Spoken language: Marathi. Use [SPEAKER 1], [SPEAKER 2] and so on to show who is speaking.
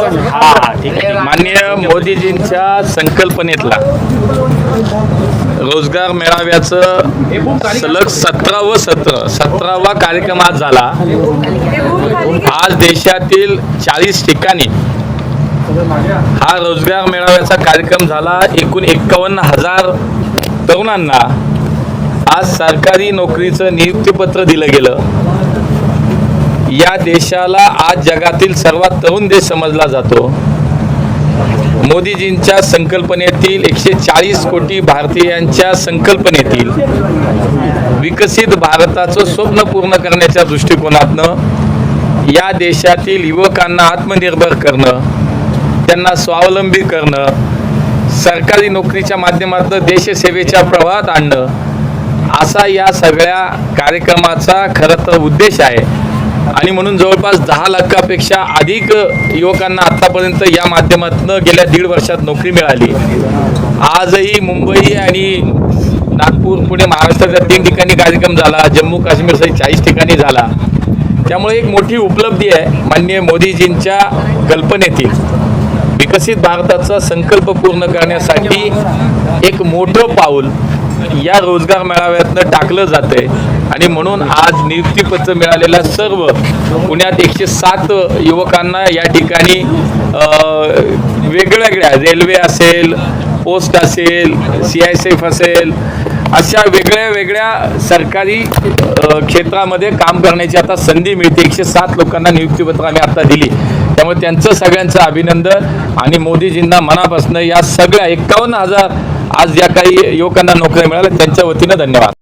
[SPEAKER 1] हा हा ठीक आहे. माननीय मोदीजींच्या संकल्पनेतला रोजगार मेळाव्याचं सलग सतरावं सत्र सतरावा कार्यक्रम आज झाला. आज देशातील चाळीस ठिकाणी हा रोजगार मेळाव्याचा कार्यक्रम झाला. एकूण एक्कावन्न हजार तरुणांना आज सरकारी नोकरीचं नियुक्तीपत्र दिलं गेलं. या देशाला आज जगातील सर्वात तरुण देश समजला जातो. मोदीजींच्या संकल्पनेतील एकशे चाळीस कोटी भारतीयांच्या संकल्पनेतील विकसित भारताचं स्वप्न पूर्ण करण्याच्या दृष्टिकोनातनं या देशातील युवकांना आत्मनिर्भर करणं त्यांना स्वावलंबी करणं सरकारी नोकरीच्या माध्यमातून देशसेवेच्या प्रवाहात आणणं असा या सगळ्या कार्यक्रमाचा खरं तर उद्देश आहे. आणि म्हणून जवळपास दहा लाखापेक्षा अधिक युवकांना आतापर्यंत या माध्यमातून गेल्या दीड वर्षात नोकरी मिळाली. आजही मुंबई आणि नागपूर पुणे महाराष्ट्राच्या तीन ठिकाणी कार्यक्रम झाला. जम्मू काश्मीर सहित चाळीस ठिकाणी झाला. त्यामुळे एक मोठी उपलब्धी आहे माननीय मोदीजींच्या कल्पनेतील. विकसित भारताचा संकल्प पूर्ण करण्यासाठी एक मोठं पाऊल या रोजगार मेळाव्यातनं टाकलं जातंय. आणि म्हणून आज नियुक्तीपत्र मिळालेल्या सर्व पुण्यात एकशे सात युवकांना या ठिकाणी वेगवेगळ्या रेल्वे असेल पोस्ट असेल सी आय सी एफ असेल अशा वेगळ्या वेगळ्या सरकारी क्षेत्रामध्ये काम करण्याची आता संधी मिळते. एकशे सात लोकांना नियुक्तीपत्र आम्ही आता दिली. त्यामुळे त्यांचं सगळ्यांचं अभिनंदन आणि मोदीजींना मनापासून या सगळ्या एक्कावन्न हजार आज ज्या काही युवकांना नोकऱ्या मिळाल्या त्यांच्या वतीनं धन्यवाद.